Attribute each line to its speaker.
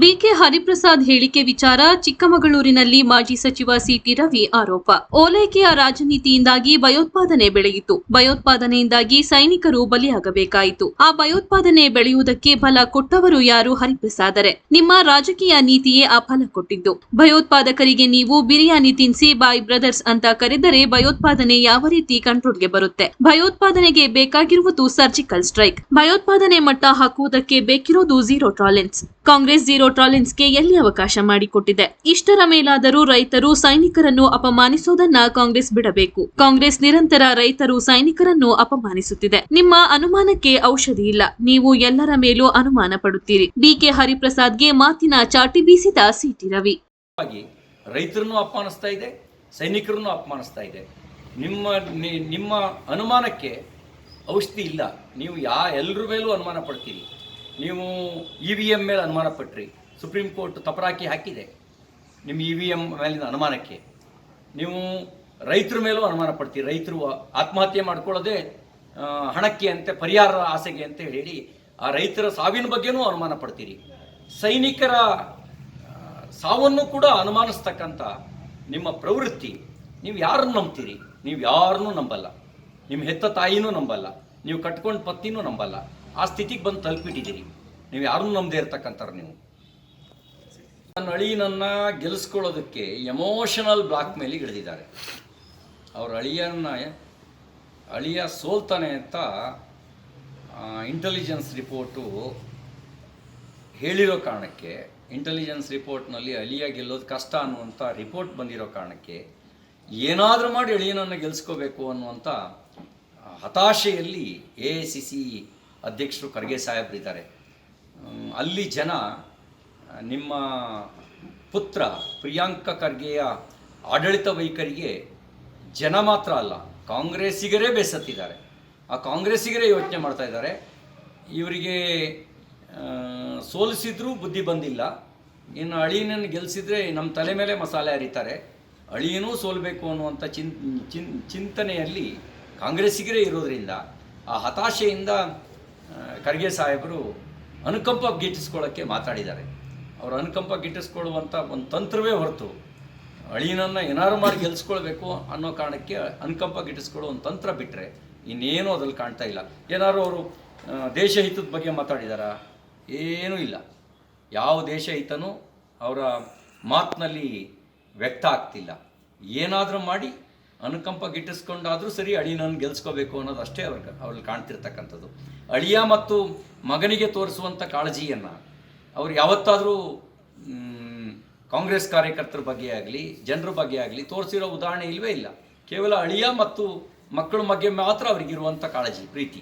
Speaker 1: BK Hariprasad ಹೇಳಿಕೆ ವಿಚಾರ ಚಿಕ್ಕಮಗಳೂರಿನಲ್ಲಿ ಮಾಜಿ ಸಚಿವ ಸಿಟಿ ರವಿ ಆರೋಪ. ಓಲೈಕೆಯ ರಾಜನೀತಿಯಿಂದಾಗಿ ಭಯೋತ್ಪಾದನೆ ಬೆಳೆಯಿತು. ಭಯೋತ್ಪಾದನೆಯಿಂದಾಗಿ ಸೈನಿಕರು ಬಲಿಯಾಗಬೇಕಾಯಿತು. ಆ ಭಯೋತ್ಪಾದನೆ ಬೆಳೆಯುವುದಕ್ಕೆ ಫಲ ಕೊಟ್ಟವರು ಯಾರು ಹರಿಪ್ರಸಾದರೆ? ನಿಮ್ಮ ರಾಜಕೀಯ ನೀತಿಯೇ ಆ ಫಲ ಕೊಟ್ಟಿದ್ದು. ಭಯೋತ್ಪಾದಕರಿಗೆ ನೀವು ಬಿರಿಯಾನಿ ತಿನ್ಸಿ ಬಾಯ್ ಬ್ರದರ್ಸ್ ಅಂತ ಕರೆದರೆ ಭಯೋತ್ಪಾದನೆ ಯಾವ ರೀತಿ ಕಂಟ್ರೋಲ್ಗೆ ಬರುತ್ತೆ? ಭಯೋತ್ಪಾದನೆಗೆ ಬೇಕಾಗಿರುವುದು ಸರ್ಜಿಕಲ್ ಸ್ಟ್ರೈಕ್. ಭಯೋತ್ಪಾದನೆ ಮಟ್ಟ ಹಾಕುವುದಕ್ಕೆ ಬೇಕಿರೋದು ಝೀರೋ ಟಾಲೆನ್ಸ್ ಕಾಂಗ್ರೆಸ್ ಜೀರೋ ಟಾಲೆನ್ಸ್ಗೆ ಎಲ್ಲಿ ಅವಕಾಶ ಮಾಡಿಕೊಟ್ಟಿದೆ? ಇಷ್ಟರ ಮೇಲಾದರೂ ರೈತರು ಸೈನಿಕರನ್ನು ಅಪಮಾನಿಸೋದನ್ನ ಕಾಂಗ್ರೆಸ್ ಬಿಡಬೇಕು. ಕಾಂಗ್ರೆಸ್ ನಿರಂತರ ರೈತರು ಸೈನಿಕರನ್ನು ಅಪಮಾನಿಸುತ್ತಿದೆ. ನಿಮ್ಮ ಅನುಮಾನಕ್ಕೆ ಔಷಧಿ ಇಲ್ಲ. ನೀವು ಎಲ್ಲರ ಮೇಲೂ ಅನುಮಾನ ಪಡುತ್ತೀರಿ. ಡಿಕೆ ಹರಿಪ್ರಸಾದ್ಗೆ ಮಾತಿನ ಚಾಟಿ ಬೀಸಿದ ಸಿಟಿ ರವಿ.
Speaker 2: ರೈತರನ್ನು ಅಪಮಾನಿಸ್ತಾ ಇದೆ, ಸೈನಿಕರನ್ನು ಅಪಮಾನಿಸ್ತಾ ಇದೆ. ನಿಮ್ಮ ನಿಮ್ಮ ಅನುಮಾನಕ್ಕೆ ಔಷಧಿ ಇಲ್ಲ. ನೀವು ಯಾ, ಎಲ್ಲರ ಮೇಲೂ ಅನುಮಾನ ಪಡ್ತೀರಿ? ನೀವು ಇ ವಿ ಎಂ ಮೇಲೆ ಅನುಮಾನ ಪಟ್ರಿ ಸುಪ್ರೀಂ ಕೋರ್ಟ್ ತಪರಾಕಿ ಹಾಕಿದೆ ನಿಮ್ಮ ಇ ವಿ ಎಂ ಮೇಲಿನ ಅನುಮಾನಕ್ಕೆ. ನೀವು ರೈತರ ಮೇಲೂ ಅನುಮಾನ ಪಡ್ತೀರಿ, ರೈತರು ಆತ್ಮಹತ್ಯೆ ಮಾಡ್ಕೊಳ್ಳೋದೆ ಹಣಕ್ಕೆ ಅಂತೆ, ಪರಿಹಾರ ಆಸೆಗೆ ಅಂತ ಹೇಳಿ ಆ ರೈತರ ಸಾವಿನ ಬಗ್ಗೆನೂ ಅನುಮಾನ ಪಡ್ತೀರಿ. ಸೈನಿಕರ ಸಾವನ್ನು ಕೂಡ ಅನುಮಾನಿಸ್ತಕ್ಕಂಥ ನಿಮ್ಮ ಪ್ರವೃತ್ತಿ, ನೀವು ಯಾರನ್ನು ನಂಬ್ತೀರಿ? ನೀವು ಯಾರನ್ನೂ ನಂಬಲ್ಲ. ನಿಮ್ಮ ಹೆತ್ತ ತಾಯಿನೂ ನಂಬಲ್ಲ. ನೀವು ಕಟ್ಕೊಂಡು ಪತ್ನಿನೂ ನಂಬಲ್ಲ. ಆ ಸ್ಥಿತಿಗೆ ಬಂದು ತಲುಪಿಟ್ಟಿದ್ದೀರಿ. ನೀವು ಯಾರನ್ನೂ ನಂಬದೇ ಇರ್ತಕ್ಕಂಥವ್ರು ನೀವು. ನನ್ನ ಅಳಿಯನನ್ನ ಗೆಲ್ಲಿಸ್ಕೊಳ್ಳೋದಕ್ಕೆ ಎಮೋಷನಲ್ ಬ್ಲಾಕ್ ಮೇಲೆ ಹಿಡಿದಿದ್ದಾರೆ. ಅವ್ರ ಅಳಿಯನ್ನ ಅಳಿಯ ಸೋಲ್ತಾನೆ ಅಂತ ಇಂಟೆಲಿಜೆನ್ಸ್ ರಿಪೋರ್ಟು ಹೇಳಿರೋ ಕಾರಣಕ್ಕೆ ಇಂಟೆಲಿಜೆನ್ಸ್ ರಿಪೋರ್ಟ್ನಲ್ಲಿ ಅಳಿಯ ಗೆಲ್ಲೋದು ಕಷ್ಟ ಅನ್ನುವಂಥ ರಿಪೋರ್ಟ್ ಬಂದಿರೋ ಕಾರಣಕ್ಕೆ ಏನಾದರೂ ಮಾಡಿ ಅಳಿಯನನ್ನು ಗೆಲ್ಲಿಸ್ಕೋಬೇಕು ಅನ್ನುವಂಥ ಹತಾಶೆಯಲ್ಲಿ ಎ ಸಿ ಸಿ ಅಧ್ಯಕ್ಷರು ಖರ್ಗೆ ಸಾಹೇಬ್ರು ಇದ್ದಾರೆ. ಅಲ್ಲಿ ಜನ ನಿಮ್ಮ ಪುತ್ರ ಪ್ರಿಯಾಂಕ ಖರ್ಗೆಯ ಆಡಳಿತ ವೈಖರಿಗೆ ಜನ ಮಾತ್ರ ಅಲ್ಲ, ಕಾಂಗ್ರೆಸ್ಸಿಗರೇ ಬೇಸತ್ತಿದ್ದಾರೆ. ಆ ಕಾಂಗ್ರೆಸ್ಸಿಗರೇ ಯೋಚನೆ ಮಾಡ್ತಾ ಇದ್ದಾರೆ. ಇವರಿಗೆ ಸೋಲಿಸಿದ್ರೂ ಬುದ್ಧಿ ಬಂದಿಲ್ಲ. ಇನ್ನು ಅಳಿಯನನ್ನು ಗೆಲ್ಲಿಸಿದ್ರೆ ನಮ್ಮ ತಲೆ ಮೇಲೆ ಮಸಾಲೆ ಹರಿತಾರೆ. ಅಳಿಯನೂ ಸೋಲಬೇಕು ಅನ್ನುವಂಥ ಚಿನ್ ಚಿನ್, ಚಿಂತನೆಯಲ್ಲಿ ಕಾಂಗ್ರೆಸ್ಸಿಗರೇ ಇರೋದರಿಂದ ಆ ಹತಾಶೆಯಿಂದ ಖರ್ಗೆ ಸಾಹೇಬರು ಅನುಕಂಪ ಗಿಟ್ಟಿಸ್ಕೊಳ್ಳೋಕ್ಕೆ ಮಾತಾಡಿದ್ದಾರೆ. ಅವರು ಅನುಕಂಪ ಗಿಟ್ಟಿಸ್ಕೊಳ್ಳುವಂಥ ಒಂದು ತಂತ್ರವೇ ಹೊರತು ಅಳಿನನ್ನು ಏನಾರು ಮಾಡಿ ಗೆಲ್ಸ್ಕೊಳ್ಬೇಕು ಅನ್ನೋ ಕಾರಣಕ್ಕೆ ಅನುಕಂಪ ಗಿಟ್ಟಿಸ್ಕೊಳ್ಳೋ ಒಂದು ತಂತ್ರ ಬಿಟ್ಟರೆ ಇನ್ನೇನೂ ಅದ್ರಲ್ಲಿ ಕಾಣ್ತಾ ಇಲ್ಲ. ಏನಾದ್ರು ಅವರು ದೇಶ ಹಿತದ ಬಗ್ಗೆ ಮಾತಾಡಿದಾರಾ? ಏನೂ ಇಲ್ಲ. ಯಾವ ದೇಶ ಹಿತನೂ ಅವರ ಮಾತಿನಲ್ಲಿ ವ್ಯಕ್ತ ಆಗ್ತಿಲ್ಲ. ಏನಾದರೂ ಮಾಡಿ ಅನುಕಂಪ ಗಿಟ್ಟಿಸ್ಕೊಂಡಾದರೂ ಸರಿ ನಾನು ಗೆಲ್ಸ್ಕೋಬೇಕು ಅನ್ನೋದು ಅಷ್ಟೇ ಅವ್ರ ಅವ್ರಲ್ಲಿ ಕಾಣ್ತಿರ್ತಕ್ಕಂಥದ್ದು. ಅಳಿಯ ಮತ್ತು ಮಗನಿಗೆ ತೋರಿಸುವಂಥ ಕಾಳಜಿಯನ್ನು ಅವ್ರು ಯಾವತ್ತಾದರೂ ಕಾಂಗ್ರೆಸ್ ಕಾರ್ಯಕರ್ತರ ಬಗ್ಗೆ ಆಗಲಿ, ಜನರ ಬಗ್ಗೆ ಆಗಲಿ ತೋರಿಸಿರೋ ಉದಾಹರಣೆ ಇಲ್ಲವೇ ಇಲ್ಲ. ಕೇವಲ ಅಳಿಯ ಮತ್ತು ಮಕ್ಕಳ ಬಗ್ಗೆ ಮಾತ್ರ ಅವರಿಗಿರುವಂಥ ಕಾಳಜಿ, ಪ್ರೀತಿ.